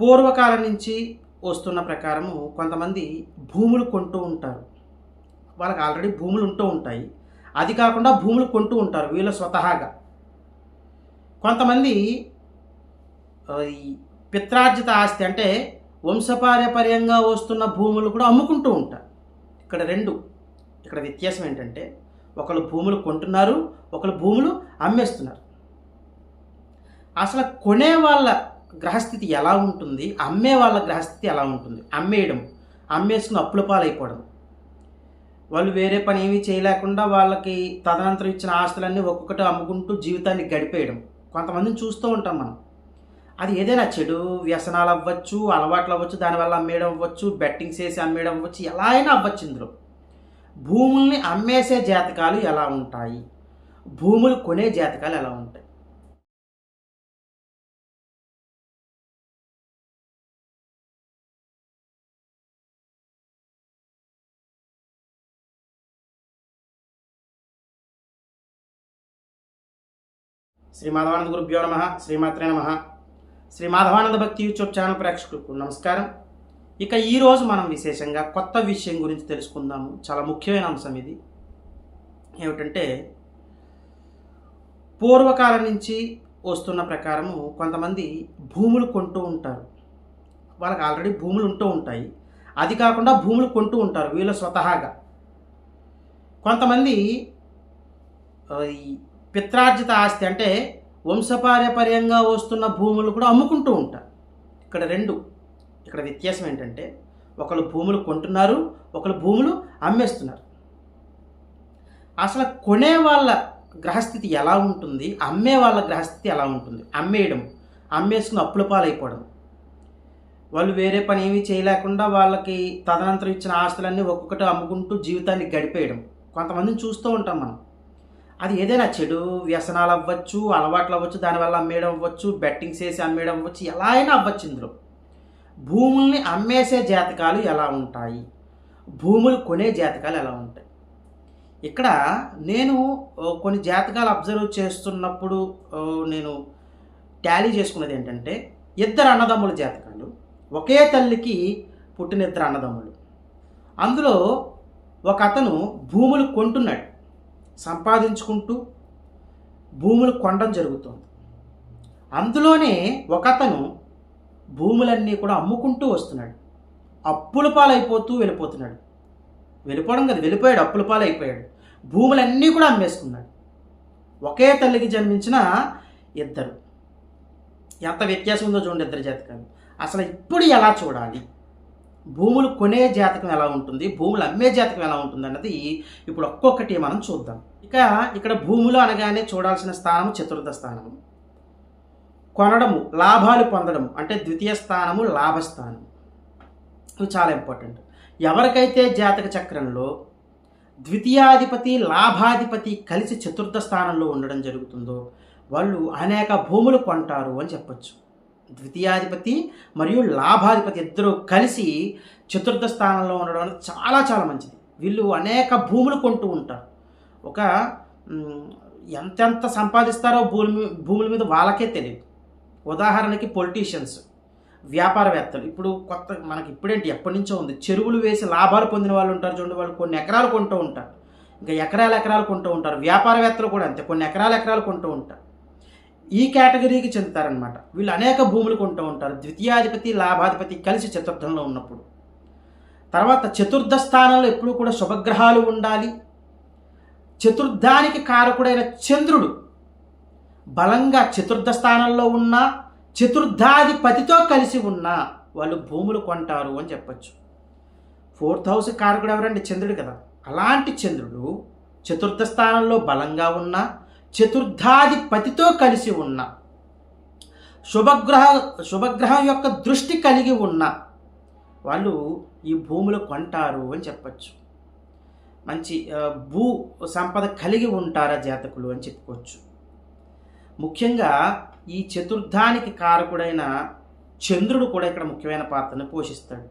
పూర్వకాలం నుంచి వస్తున్న ప్రకారము కొంతమంది భూములు కొంటూ ఉంటారు. వాళ్ళకి ఆల్రెడీ భూములు ఉంటూ ఉంటాయి. అది కాకుండా భూములు కొంటూ ఉంటారు వీళ్ళ స్వతహాగా. కొంతమంది ఈ పిత్రార్జిత ఆస్తి అంటే వంశపారపర్యంగా వస్తున్న భూములు కూడా అమ్ముకుంటూ ఉంటారు. ఇక్కడ రెండు ఇక్కడ వ్యత్యాసం ఏంటంటే ఒకళ్ళు భూములు కొంటున్నారు ఒకళ్ళు భూములు అమ్మేస్తున్నారు. అసలు కొనే వాళ్ళ గ్రహస్థితి ఎలా ఉంటుంది? అమ్మే వాళ్ళ గ్రహస్థితి ఎలా ఉంటుంది? అమ్మేయడం. అమ్మేసుకుని అప్పుల పాలైపోవడం. వాళ్ళు వేరే పని ఏమీ చేయలేకుండా వాళ్ళకి తదనంతరం ఇచ్చిన ఆస్తులన్నీ ఒక్కొక్కటి అమ్ముకుంటూ జీవితాన్ని గడిపేయడం. కొంతమందిని చూస్తూ ఉంటాం మనం. అది ఏదైనా చెడు వ్యసనాలు అవ్వచ్చు అలవాట్లు అవ్వచ్చు దానివల్ల అమ్మేయడం అవ్వచ్చు బెట్టింగ్స్ వేసి అమ్మేయడం అవ్వచ్చు ఎలా అయినా అవ్వచ్చు ఇందులో. భూముల్ని అమ్మేసే జాతకాలు ఎలా ఉంటాయి? భూములు కొనే జాతకాలు ఎలా ఉంటాయి? శ్రీ మాధవానంద గురుభ్యో నమ శ్రీమాత్రే నమ. శ్రీ మాధవానంద భక్తి యూట్యూబ్ ఛానల్ ప్రేక్షకులకు నమస్కారం. ఇక ఈరోజు మనం విశేషంగా కొత్త విషయం గురించి తెలుసుకుందాము. చాలా ముఖ్యమైన అంశం ఇది. ఏమిటంటే పూర్వకాలం నుంచి వస్తున్న ప్రకారము కొంతమంది భూములు కొంటూ ఉంటారు. వాళ్ళకి ఆల్రెడీ భూములు ఉంటూ ఉంటాయి. అది కాకుండా భూములు కొంటూ ఉంటారు వీళ్ళ స్వతహాగా. కొంతమంది ఈ పిత్రార్జిత ఆస్తి అంటే వంశపారపర్యంగా వస్తున్న భూములు కూడా అమ్ముకుంటూ ఉంటారు. ఇక్కడ రెండు. ఇక్కడ వ్యత్యాసం ఏంటంటే ఒకళ్ళు భూములు కొంటున్నారు ఒకళ్ళు భూములు అమ్మేస్తున్నారు. అసలు కొనే వాళ్ళ గ్రహస్థితి ఎలా ఉంటుంది అమ్మే వాళ్ళ గ్రహస్థితి ఎలా ఉంటుంది? అమ్మేయడం అమ్మేసుకుని అప్పుల పాలైపోవడం. వాళ్ళు వేరే పని ఏమీ చేయలేకుండా వాళ్ళకి తదనంతరం ఇచ్చిన ఆస్తులన్నీ ఒక్కొక్కటి అమ్ముకుంటూ జీవితాన్ని గడిపేయడం. కొంతమందిని చూస్తూ ఉంటాం మనం. అది ఏదైనా చెడు వ్యసనాలు అవ్వచ్చు అలవాట్లు అవ్వచ్చు దానివల్ల అమ్మేయడం అవ్వచ్చు బెట్టింగ్స్ వేసి అమ్మేయడం అవ్వచ్చు ఎలా అయినా అవ్వచ్చు ఇందులో. భూముల్ని అమ్మేసే జాతకాలు ఎలా ఉంటాయి? భూములు కొనే జాతకాలు ఎలా ఉంటాయి? ఇక్కడ నేను కొన్ని జాతకాలు అబ్జర్వ్ చేస్తున్నప్పుడు నేను ట్యాలీ చేసుకున్నది ఏంటంటే ఇద్దరు అన్నదమ్ముల జాతకాలు. ఒకే తల్లికి పుట్టిన ఇద్దరు అన్నదమ్ములు. అందులో ఒక అతను భూములు కొంటున్నాడు. సంపాదించుకుంటూ భూములు కొనడం జరుగుతుంది. అందులోనే ఒకతను భూములన్నీ కూడా అమ్ముకుంటూ వస్తున్నాడు. అప్పుల పాలైపోతూ వెళ్ళిపోతున్నాడు. వెళ్ళిపోవడం కదా వెళ్ళిపోయాడు అప్పుల పాలైపోయాడు. భూములన్నీ కూడా అమ్మేసుకున్నాడు. ఒకే తల్లికి జన్మించిన ఇద్దరు. ఎంత వ్యత్యాసం ఉందో చూడండి ఇద్దరు జాతకాలు అసలు ఇప్పుడు ఎలా చూడాలి? భూములు కొనే జాతకం ఎలా ఉంటుంది? భూములు అమ్మే జాతకం ఎలా ఉంటుంది అన్నది ఇప్పుడు ఒక్కొక్కటి మనం చూద్దాం. ఇక ఇక్కడ భూములు అనగానే చూడాల్సిన స్థానము చతుర్థ స్థానము. కొనడము లాభాలు పొందడం అంటే ద్వితీయ స్థానము లాభస్థానం ఇవి చాలా ఇంపార్టెంట్ ఎవరికైతే జాతక చక్రంలో ద్వితీయాధిపతి లాభాధిపతి కలిసి చతుర్థ స్థానంలో ఉండడం జరుగుతుందో వాళ్ళు అనేక భూములు కొంటారు అని చెప్పొచ్చు. ద్వితీయాధిపతి మరియు లాభాధిపతి ఇద్దరు కలిసి చతుర్థ స్థానంలో ఉండడం అనేది చాలా చాలా మంచిది. వీళ్ళు అనేక భూములు కొంటూ ఉంటారు. ఒక ఎంతెంత సంపాదిస్తారో భూమి భూముల మీద వాళ్ళకే తెలియదు ఉదాహరణకి పొలిటీషియన్స్ వ్యాపారవేత్తలు. ఇప్పుడు కొత్త మనకి ఇప్పుడేంటి? ఎప్పటి నుంచో ఉంది. చెరువులు వేసి లాభాలు పొందిన వాళ్ళు ఉంటారు చూడండి. వాళ్ళు కొన్ని ఎకరాలు కొంటూ ఉంటారు. ఇంకా ఎకరాలు ఎకరాలు కొంటూ ఉంటారు. వ్యాపారవేత్తలు కూడా అంతే. కొన్ని ఎకరాలు ఎకరాలు కొంటూ ఉంటారు. ఈ కేటగిరీకి చెందుతారనమాట వీళ్ళు అనేక భూములు కొంటూ ఉంటారు. ద్వితీయాధిపతి లాభాధిపతి కలిసి చతుర్థంలో ఉన్నప్పుడు. తర్వాత చతుర్థ స్థానంలో ఎప్పుడూ కూడా శుభగ్రహాలు ఉండాలి. చతుర్థానికి కారకుడైన చంద్రుడు బలంగా చతుర్థ స్థానంలో ఉన్న చతుర్థాధిపతితో కలిసి ఉన్న వాళ్ళు భూములు కొంటారు అని చెప్పచ్చు. ఫోర్త్ హౌస్ కారకుడు ఎవరండి? చంద్రుడు కదా. అలాంటి చంద్రుడు చతుర్థ స్థానంలో బలంగా ఉన్న చతుర్థాధిపతితో కలిసి ఉన్న శుభగ్రహ శుభగ్రహం యొక్క దృష్టి కలిగి ఉన్న వాళ్ళు ఈ భూములు కొంటారు అని చెప్పచ్చు. మంచి భూ సంపద కలిగి ఉంటారా జాతకులు అని చెప్పుకోవచ్చు. ముఖ్యంగా ఈ చతుర్థానికి కారకుడైన చంద్రుడు కూడా ఇక్కడ ముఖ్యమైన పాత్రను పోషిస్తాడు.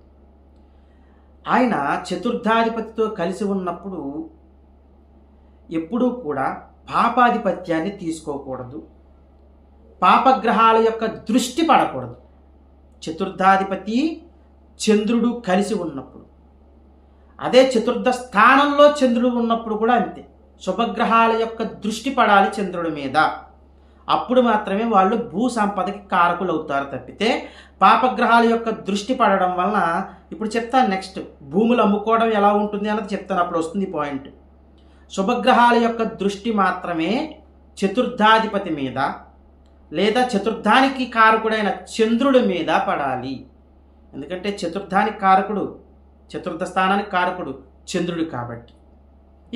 ఆయన చతుర్థాధిపతితో కలిసి ఉన్నప్పుడు ఎప్పుడూ కూడా పాపాధిపత్యాన్ని తీసుకోకూడదు. పాపగ్రహాల యొక్క దృష్టి పడకూడదు. చతుర్థాధిపతి చంద్రుడు కలిసి ఉన్నప్పుడు. అదే చతుర్థ స్థానంలో చంద్రుడు ఉన్నప్పుడు కూడా అంతే. శుభగ్రహాల యొక్క దృష్టి పడాలి చంద్రుడి మీద. అప్పుడు మాత్రమే వాళ్ళు భూ సంపదకి కారకులు అవుతారు తప్పితే పాపగ్రహాల యొక్క దృష్టి పడడం వలన ఇప్పుడు చెప్తాను నెక్స్ట్ భూములు అమ్ముకోవడం ఎలా ఉంటుంది అన్నది చెప్తాను అప్పుడు వస్తుంది పాయింట్. శుభగ్రహాల యొక్క దృష్టి మాత్రమే చతుర్థాధిపతి మీద లేదా చతుర్థానికి కారకుడైన చంద్రుడి మీద పడాలి. ఎందుకంటే చతుర్థానికి కారకుడు చతుర్థ స్థానానికి కారకుడు చంద్రుడు కాబట్టి.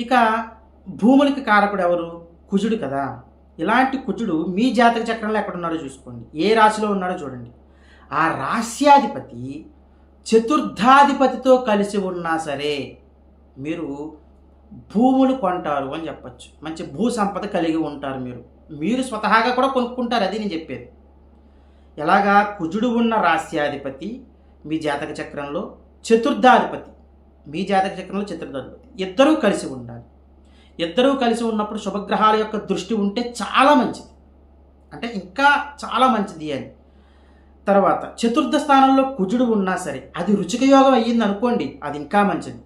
ఇక భూములకి కారకుడు ఎవరు? కుజుడు కదా. ఇలాంటి కుజుడు మీ జాతక చక్రంలో ఎక్కడున్నారో చూసుకోండి. ఏ రాశిలో ఉన్నాడో చూడండి. ఆ రాశ్యాధిపతి చతుర్థాధిపతితో కలిసి ఉన్నా సరే మీరు భూములు కొంటారు అని చెప్పచ్చు. మంచి భూ సంపద కలిగి ఉంటారు మీరు. మీరు స్వతహాగా కూడా కొనుక్కుంటారు అది నేను చెప్పేది. ఎలాగా? కుజుడు ఉన్న రాశ్యాధిపతి మీ జాతక చక్రంలో చతుర్థాధిపతి. మీ జాతక చక్రంలో చతుర్థాధిపతి. ఇద్దరూ కలిసి ఉండాలి. ఇద్దరూ కలిసి ఉన్నప్పుడు శుభగ్రహాల యొక్క దృష్టి ఉంటే చాలా మంచిది. అంటే ఇంకా చాలా మంచిది అని. తర్వాత చతుర్థ స్థానంలో కుజుడు ఉన్నా సరే అది రుచిక యోగం అయ్యింది అనుకోండి అది ఇంకా మంచిది.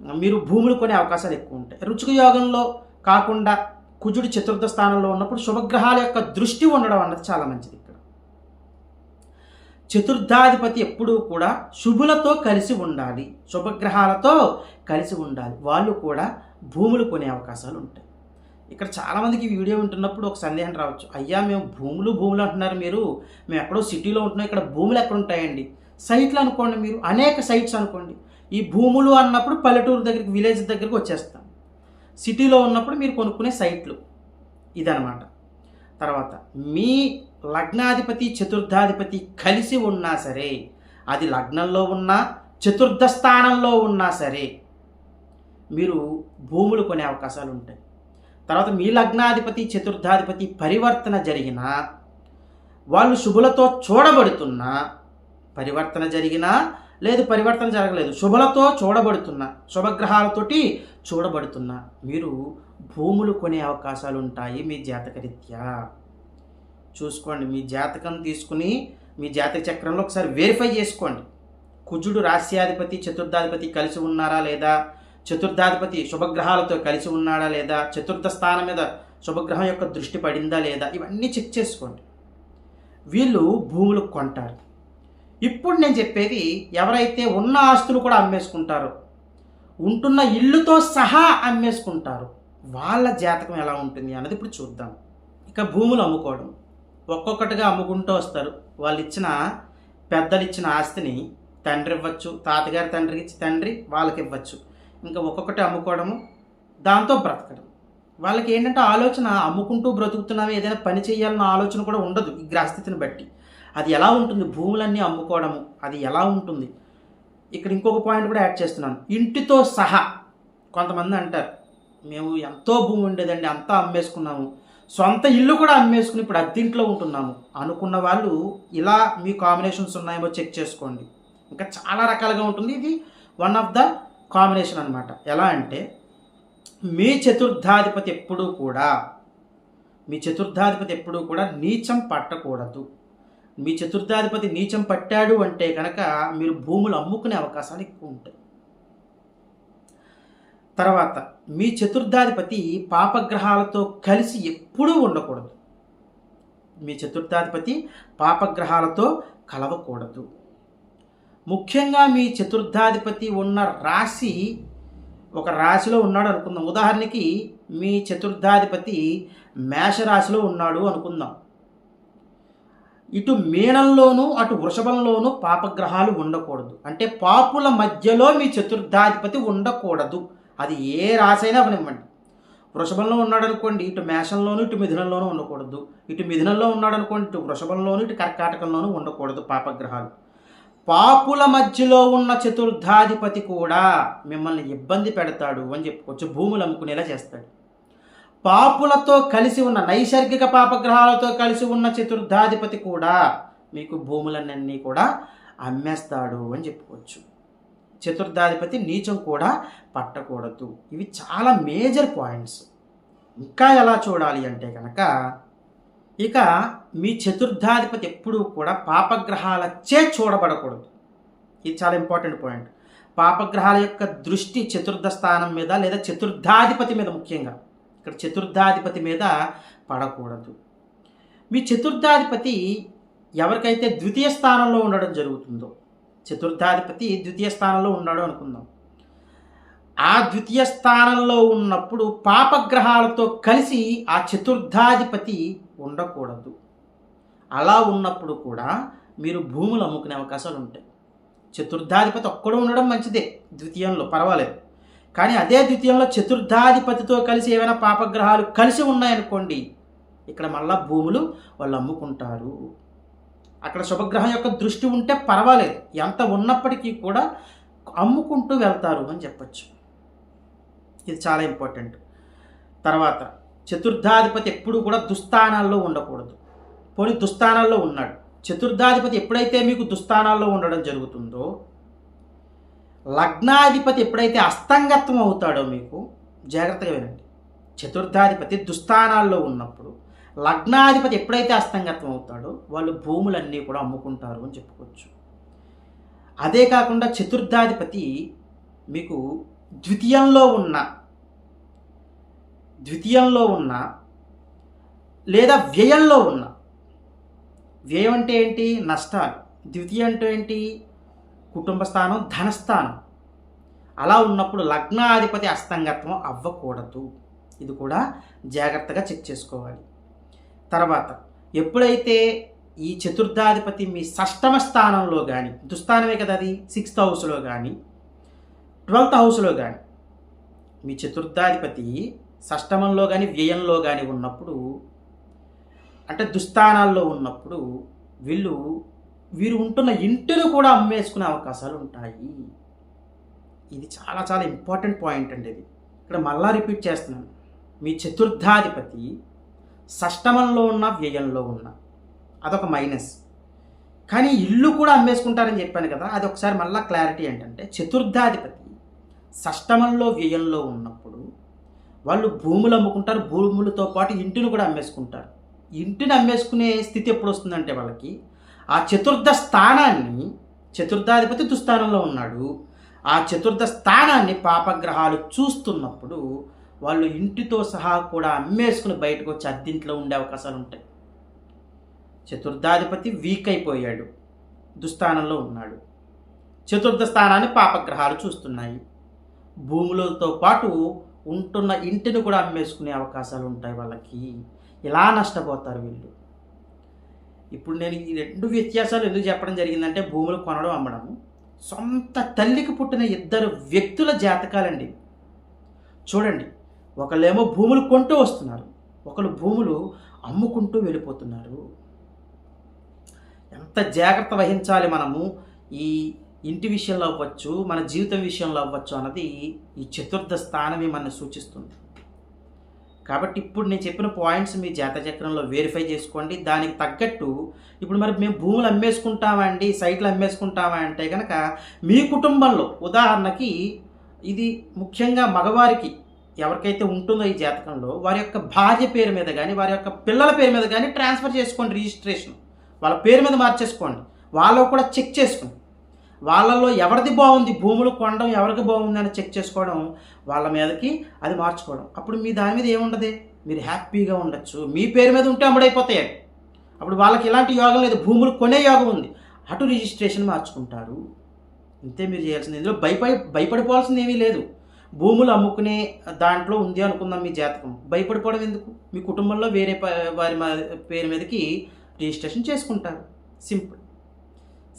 మీరు భూములు కొనే అవకాశాలు ఎక్కువ ఉంటాయి. రుచిక యోగంలో కాకుండా కుజుడు చతుర్థ స్థానంలో ఉన్నప్పుడు శుభగ్రహాల యొక్క దృష్టి ఉండడం అన్నది చాలా మంచిది ఇక్కడ. చతుర్థాధిపతి ఎప్పుడూ కూడా శుభులతో కలిసి ఉండాలి. శుభగ్రహాలతో కలిసి ఉండాలి. వాళ్ళు కూడా భూములు కొనే అవకాశాలు ఉంటాయి. ఇక్కడ చాలామందికి వీడియో వింటున్నప్పుడు ఒక సందేహం రావచ్చు. అయ్యా మేము భూములు భూములు అంటున్నారు మీరు. మేము ఎక్కడో సిటీలో ఉంటున్నాం. ఇక్కడ భూములు ఎక్కడ ఉంటాయండి? సైట్లు అనుకోండి మీరు. అనేక సైట్స్ అనుకోండి. ఈ భూములు అన్నప్పుడు పల్లెటూరు దగ్గరికి విలేజ్ దగ్గరికి వచ్చేస్తాం. సిటీలో ఉన్నప్పుడు మీరు కొనుక్కునే సైట్లు. ఇదనమాట తర్వాత మీ లగ్నాధిపతి చతుర్థాధిపతి కలిసి ఉన్నా సరే అది లగ్నంలో ఉన్నా చతుర్థ స్థానంలో ఉన్నా సరే మీరు భూములు కొనే అవకాశాలు ఉంటాయి. తర్వాత మీ లగ్నాధిపతి చతుర్థాధిపతి పరివర్తన జరిగిన వాళ్ళు శుభులతో చూడబడుతున్నా పరివర్తన జరిగినా లేదు పరివర్తన జరగలేదు. శుభలతో చూడబడుతున్నా శుభగ్రహాలతోటి చూడబడుతున్నా మీరు భూములు కొనే అవకాశాలు ఉంటాయి మీ జాతకరీత్యా. చూసుకోండి మీ జాతకం తీసుకుని మీ జాతక చక్రంలో ఒకసారి వెరిఫై చేసుకోండి. కుజుడు రాశ్యాధిపతి చతుర్థాధిపతి కలిసి ఉన్నారా లేదా? చతుర్థాధిపతి శుభగ్రహాలతో కలిసి ఉన్నాడా లేదా? చతుర్థ స్థానం మీద శుభగ్రహం యొక్క దృష్టి పడిందా లేదా? ఇవన్నీ చెక్ చేసుకోండి. వీళ్ళు భూములు కొంటారు. ఇప్పుడు నేను చెప్పేది ఎవరైతే ఉన్న ఆస్తులు కూడా అమ్మేసుకుంటారో ఉంటున్న ఇల్లుతో సహా అమ్మేసుకుంటారు వాళ్ళ జాతకం ఎలా ఉంటుంది అన్నది ఇప్పుడు చూద్దాం. ఇక భూములు అమ్ముకోవడం. ఒక్కొక్కటిగా అమ్ముకుంటూ వస్తారు. వాళ్ళు ఇచ్చిన పెద్దలు ఇచ్చిన ఆస్తిని తండ్రి ఇవ్వచ్చు తాతగారి తండ్రికి ఇచ్చి తండ్రి వాళ్ళకి ఇవ్వచ్చు ఇంకా ఒక్కొక్కటి అమ్ముకోవడము దాంతో బ్రతకడం. వాళ్ళకి ఏంటంటే ఆలోచన అమ్ముకుంటూ బ్రతుకుతున్నాము ఏదైనా పని చేయాలన్న ఆలోచన కూడా ఉండదు ఈ గ్రహస్థితిని బట్టి. అది ఎలా ఉంటుంది? భూములన్నీ అమ్ముకోవడము అది ఎలా ఉంటుంది? ఇక్కడ ఇంకొక పాయింట్ కూడా యాడ్ చేస్తున్నాను. ఇంటితో సహా కొంతమంది అంటారు మేము ఎంతో భూమి ఉండేదండి అంతా అమ్మేసుకున్నాము. సొంత ఇల్లు కూడా అమ్మేసుకుని ఇప్పుడు అద్దీంట్లో ఉంటున్నాము. అనుకున్న వాళ్ళు ఇలా మీ కాంబినేషన్స్ ఉన్నాయేమో చెక్ చేసుకోండి. ఇంకా చాలా రకాలుగా ఉంటుంది. ఇది వన్ ఆఫ్ ద కాంబినేషన్ అనమాట ఎలా అంటే మీ చతుర్థాధిపతి ఎప్పుడూ కూడా మీ చతుర్థాధిపతి ఎప్పుడూ కూడా నీచం పట్టకూడదు. మీ చతుర్థాధిపతి నీచం పట్టాడు అంటే కనుక మీరు భూములు అమ్ముకునే అవకాశాలు ఎక్కువ ఉంటాయి. తర్వాత మీ చతుర్థాధిపతి పాపగ్రహాలతో కలిసి ఎప్పుడూ ఉండకూడదు. మీ చతుర్థాధిపతి పాపగ్రహాలతో కలవకూడదు. ముఖ్యంగా మీ చతుర్థాధిపతి ఉన్న రాశి ఒక రాశిలో ఉన్నాడు అనుకుందాం. ఉదాహరణకి మీ చతుర్థాధిపతి మేషరాశిలో ఉన్నాడు అనుకుందాం. ఇటు మీనంలోనూ అటు వృషభంలోనూ పాపగ్రహాలు ఉండకూడదు. అంటే పాపుల మధ్యలో మీ చతుర్థాధిపతి ఉండకూడదు. అది ఏ రాశైనా అవనివ్వండి. వృషభంలో ఉన్నాడనుకోండి ఇటు మేషంలోనూ ఇటు మిథునంలోనూ ఉండకూడదు. ఇటు మిథునంలో ఉన్నాడు అనుకోండి ఇటు వృషభంలోనూ ఇటు కర్కాటకంలోనూ ఉండకూడదు పాపగ్రహాలు. పాపుల మధ్యలో ఉన్న చతుర్థాధిపతి కూడా మిమ్మల్ని ఇబ్బంది పెడతాడు అని చెప్పుకోవచ్చు. భూములు అమ్ముకునేలా చేస్తాడు. పాపులతో కలిసి ఉన్న నైసర్గిక పాపగ్రహాలతో కలిసి ఉన్న చతుర్థాధిపతి కూడా మీకు భూములన్నీ కూడా అమ్మేస్తాడు అని చెప్పుకోవచ్చు. చతుర్థాధిపతి నీచం కూడా పట్టకూడదు. ఇవి చాలా మేజర్ పాయింట్స్. ఇంకా ఎలా చూడాలి అంటే కనుక ఇక మీ చతుర్థాధిపతి ఎప్పుడూ కూడా పాపగ్రహాలచే చూడబడకూడదు. ఇది చాలా ఇంపార్టెంట్ పాయింట్. పాపగ్రహాల యొక్క దృష్టి చతుర్థ స్థానం మీద లేదా చతుర్థాధిపతి మీద ముఖ్యంగా. ఇక్కడ చతుర్థాధిపతి మీద పడకూడదు. మీ చతుర్థాధిపతి ఎవరికైతే ద్వితీయ స్థానంలో ఉండడం జరుగుతుందో చతుర్థాధిపతి ద్వితీయ స్థానంలో ఉన్నాడు అనుకుందాం. ఆ ద్వితీయ స్థానంలో ఉన్నప్పుడు పాపగ్రహాలతో కలిసి ఆ చతుర్థాధిపతి ఉండకూడదు. అలా ఉన్నప్పుడు కూడా మీరు భూములు అమ్ముకునే అవకాశాలు ఉంటాయి. చతుర్థాధిపతి ఒక్కడు ఉండడం మంచిదే ద్వితీయంలో పర్వాలేదు. కానీ అదే ద్వితీయంలో చతుర్థాధిపతితో కలిసి ఏమైనా పాపగ్రహాలు కలిసి ఉన్నాయనుకోండి ఇక్కడ మళ్ళా భూములు వాళ్ళు అమ్ముకుంటారు. అక్కడ శుభగ్రహం యొక్క దృష్టి ఉంటే పర్వాలేదు. ఎంత ఉన్నప్పటికీ కూడా అమ్ముకుంటూ వెళ్తారు అని చెప్పచ్చు. ఇది చాలా ఇంపార్టెంట్. తర్వాత చతుర్థాధిపతి ఎప్పుడు కూడా దుస్థానాల్లో ఉండకూడదు. పోనీ దుస్థానాల్లో ఉన్నాడు. చతుర్థాధిపతి ఎప్పుడైతే మీకు దుస్థానాల్లో ఉండడం జరుగుతుందో లగ్నాధిపతి ఎప్పుడైతే అస్తంగత్వం అవుతాడో మీకు జాగ్రత్తగా వినండి. చతుర్థాధిపతి దుస్థానాల్లో ఉన్నప్పుడు లగ్నాధిపతి ఎప్పుడైతే అస్తంగత్వం అవుతాడో వాళ్ళు భూములన్నీ కూడా అమ్ముకుంటారు అని చెప్పుకోవచ్చు. అదే కాకుండా చతుర్థాధిపతి మీకు ద్వితీయంలో ఉన్న ద్వితీయంలో ఉన్న లేదా వ్యయంలో ఉన్న వ్యయం అంటే ఏంటి? నష్టాలు. ద్వితీయం అంటే ఏంటి? కుటుంబ స్థానం ధనస్థానం. అలా ఉన్నప్పుడు లగ్నాధిపతి అస్తంగత్వం అవ్వకూడదు. ఇది కూడా జాగ్రత్తగా చెక్ చేసుకోవాలి. తర్వాత ఎప్పుడైతే ఈ చతుర్థాధిపతి మీ షష్టమ స్థానంలో కానీ దుస్థానమే కదా అది? సిక్స్త్ హౌస్లో కానీ ట్వెల్త్ హౌస్లో కానీ మీ చతుర్థాధిపతి షష్టమంలో కానీ వ్యయంలో కానీ ఉన్నప్పుడు అంటే దుస్థానాల్లో ఉన్నప్పుడు వీళ్ళు వీరు ఉంటున్న ఇంటిని కూడా అమ్మేసుకునే అవకాశాలు ఉంటాయి. ఇది చాలా చాలా ఇంపార్టెంట్ పాయింట్ అండి ఇది. ఇక్కడ మళ్ళా రిపీట్ చేస్తున్నాను. మీ చతుర్థాధిపతి షష్టమంలో ఉన్న వ్యయంలో ఉన్న. అదొక మైనస్. కానీ ఇల్లు కూడా అమ్మేసుకుంటారని చెప్పాను కదా అది ఒకసారి మళ్ళీ క్లారిటీ ఏంటంటే చతుర్థాధిపతి షష్టమంలో వ్యయంలో ఉన్నప్పుడు వాళ్ళు భూములు అమ్ముకుంటారు భూములతో పాటు ఇంటిని కూడా అమ్మేసుకుంటారు. ఇంటిని అమ్మేసుకునే స్థితి ఎప్పుడు వస్తుందంటే వాళ్ళకి ఆ చతుర్థ స్థానాన్ని చతుర్థాధిపతి దుస్థానంలో ఉన్నాడు. ఆ చతుర్థ స్థానాన్ని పాపగ్రహాలు చూస్తున్నప్పుడు వాళ్ళు ఇంటితో సహా కూడా అమ్మేసుకుని బయటకు వచ్చి అద్దింట్లో ఉండే అవకాశాలు ఉంటాయి. చతుర్థాధిపతి వీక్ అయిపోయాడు. దుస్థానంలో ఉన్నాడు. చతుర్థ స్థానాన్ని పాపగ్రహాలు చూస్తున్నాయి. భూములతో పాటు ఉంటున్న ఇంటిని కూడా అమ్మేసుకునే అవకాశాలు ఉంటాయి వాళ్ళకి. ఇలా నష్టపోతారు వీళ్ళు? ఇప్పుడు నేను ఈ రెండు వ్యత్యాసాలు ఎందుకు చెప్పడం జరిగిందంటే భూములు కొనడం అమ్మడం సొంత తల్లికి పుట్టిన ఇద్దరు వ్యక్తుల జాతకాలండి. చూడండి ఒకళ్ళేమో భూములు కొంటూ వస్తున్నారు ఒకరు భూములు అమ్ముకుంటూ వెళ్ళిపోతున్నారు. ఎంత జాగ్రత్త వహించాలి మనము ఈ ఇంటి విషయంలో అవ్వచ్చు మన జీవితం విషయంలో అవ్వచ్చు అన్నది ఈ చతుర్థ స్థానమే మనల్ని సూచిస్తుంది. కాబట్టి ఇప్పుడు నేను చెప్పిన పాయింట్స్ మీ జాతచక్రంలో వెరిఫై చేసుకోండి. దానికి తగ్గట్టు ఇప్పుడు మరి మేము భూములు అమ్మేసుకుంటామా అండి సైట్లు అమ్మేసుకుంటామా అంటే కనుక మీ కుటుంబంలో ఉదాహరణకి ఇది ముఖ్యంగా మగవారికి ఎవరికైతే ఉంటుందో ఈ జాతకంలో వారి యొక్క భార్య పేరు మీద కానీ వారి యొక్క పిల్లల పేరు మీద కానీ ట్రాన్స్ఫర్ చేసుకోండి రిజిస్ట్రేషన్. వాళ్ళ పేరు మీద మార్చేసుకోండి. వాళ్ళు కూడా చెక్ చేసుకోండి. వాళ్ళల్లో ఎవరిది బాగుంది? భూములు కొనడం ఎవరికి బాగుంది అని చెక్ చేసుకోవడం వాళ్ళ మీదకి అది మార్చుకోవడం. అప్పుడు మీ దాని మీద ఏముండదు? మీరు హ్యాపీగా ఉండొచ్చు. మీ పేరు మీద ఉంటే అమ్ముడైపోతాయి అప్పుడు వాళ్ళకి ఇలాంటి యోగం లేదు. భూములు కొనే యోగం ఉంది. అటు రిజిస్ట్రేషన్ మార్చుకుంటారు. ఇంతే మీరు చేయాల్సింది. ఇందులో భయపడి భయపడిపోవాల్సింది ఏమీ లేదు. భూములు అమ్ముకునే దాంట్లో ఉంది అనుకుందాం మీ జాతకం. భయపడిపోవడం ఎందుకు? మీ కుటుంబంలో వేరే వారి మా- పేరు మీదకి రిజిస్ట్రేషన్ చేసుకుంటారు. సింపుల్.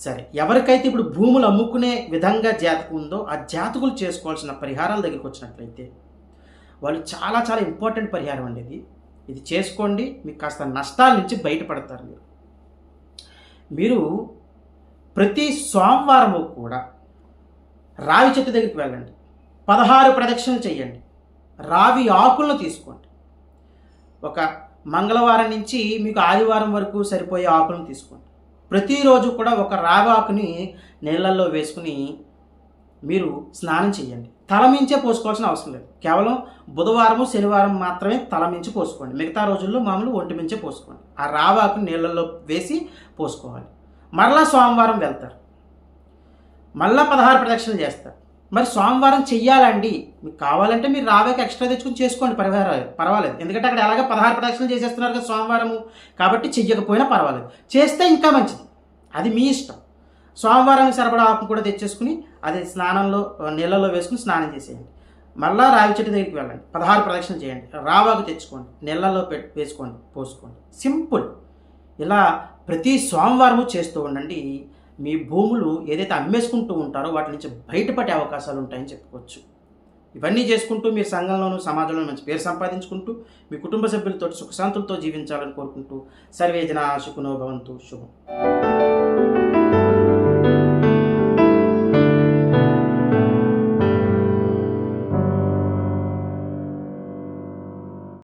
సరే ఎవరికైతే ఇప్పుడు భూములు అమ్ముకునే విధంగా జాతకం ఉందో ఆ జాతకులు చేసుకోవాల్సిన పరిహారాల దగ్గరికి వచ్చినట్లయితే వాళ్ళు చాలా చాలా ఇంపార్టెంట్ పరిహారం అండి ఇది. ఇది చేసుకోండి మీకు కాస్త నష్టాల నుంచి బయటపడతారు మీరు. మీరు ప్రతి సోమవారము కూడా రావి చెట్టు దగ్గరికి వెళ్ళండి. పదహారు ప్రదక్షిణలు చేయండి రావి ఆకులను తీసుకోండి. ఒక మంగళవారం నుంచి మీకు ఆదివారం వరకు సరిపోయే ఆకులను తీసుకోండి. ప్రతిరోజు కూడా ఒక రాగాకుని నీళ్ళల్లో వేసుకుని మీరు స్నానం చేయండి. తలమించే పోసుకోవాల్సిన అవసరం లేదు. కేవలం బుధవారము శనివారం మాత్రమే తలమించి పోసుకోండి. మిగతా రోజుల్లో మామూలు ఒంటి మించే పోసుకోండి. ఆ రావాకు నీళ్ళల్లో వేసి పోసుకోవాలి. మరలా సోమవారం వెళ్తారు. మళ్ళా పదహారు ప్రదక్షిణలు చేస్తారు. మరి సోమవారం చెయ్యాలండి. మీకు కావాలంటే మీరు రావాకి ఎక్స్ట్రా తెచ్చుకుని చేసుకోండి పర్వాలేదు పర్వాలేదు. ఎందుకంటే అక్కడ ఎలాగ పదహారు ప్రదక్షిణలు చేసేస్తున్నారు కదా సోమవారము. కాబట్టి చెయ్యకపోయినా పర్వాలేదు. చేస్తే ఇంకా మంచిది. అది మీ ఇష్టం. సోమవారానికి సరిపడా ఆకు కూడా తెచ్చేసుకుని అది స్నానంలో నీళ్ళలో వేసుకుని స్నానం చేసేయండి. మళ్ళా రావి చెట్టు దగ్గరికి వెళ్ళండి. పదహారు ప్రదక్షిణ చేయండి. రావాకు తెచ్చుకోండి. నీళ్ళల్లో పెట్ వేసుకోండి పోసుకోండి. సింపుల్. ఇలా ప్రతి సోమవారము చేస్తూ ఉండండి. మీ భూములు ఏదైతే అమ్మేసుకుంటూ ఉంటారో వాటి నుంచి బయటపడే అవకాశాలు ఉంటాయని చెప్పుకోవచ్చు. ఇవన్నీ చేసుకుంటూ మీ సంఘంలోనూ సమాజంలో మంచి పేరు సంపాదించుకుంటూ మీ కుటుంబ సభ్యులతో సుఖశాంతులతో జీవించాలని కోరుకుంటూ సర్వేజన శుకునో భవంతు. శుభం.